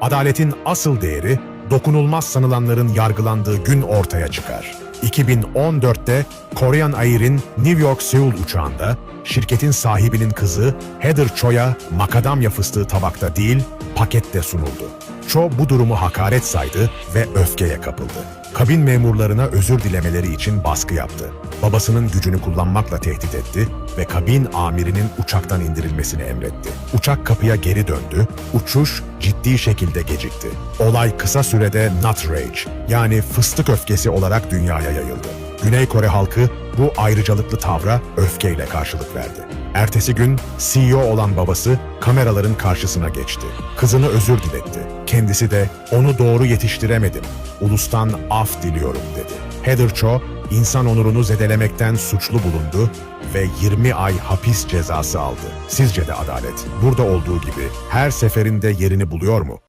Adaletin asıl değeri dokunulmaz sanılanların yargılandığı gün ortaya çıkar. 2014'te Korean Air'in New York-Seul uçağında şirketin sahibinin kızı Heather Cho'ya makadamya fıstığı tabakta değil, pakette sunuldu. Cho bu durumu hakaret saydı ve öfkeye kapıldı. Kabin memurlarına özür dilemeleri için baskı yaptı. Babasının gücünü kullanmakla tehdit etti ve kabin amirinin uçaktan indirilmesini emretti. Uçak kapıya geri döndü, uçuş ciddi şekilde gecikti. Olay kısa sürede Nut Rage yani fıstık öfkesi olarak dünyaya yayıldı. Güney Kore halkı bu ayrıcalıklı tavra öfkeyle karşılık verdi. Ertesi gün CEO olan babası kameraların karşısına geçti. Kızını özür diletti. Kendisi de onu doğru yetiştiremedim. Ulustan af diliyorum dedi. Heather Cho insan onurunu zedelemekten suçlu bulundu ve 20 ay hapis cezası aldı. Sizce de adalet burada olduğu gibi her seferinde yerini buluyor mu?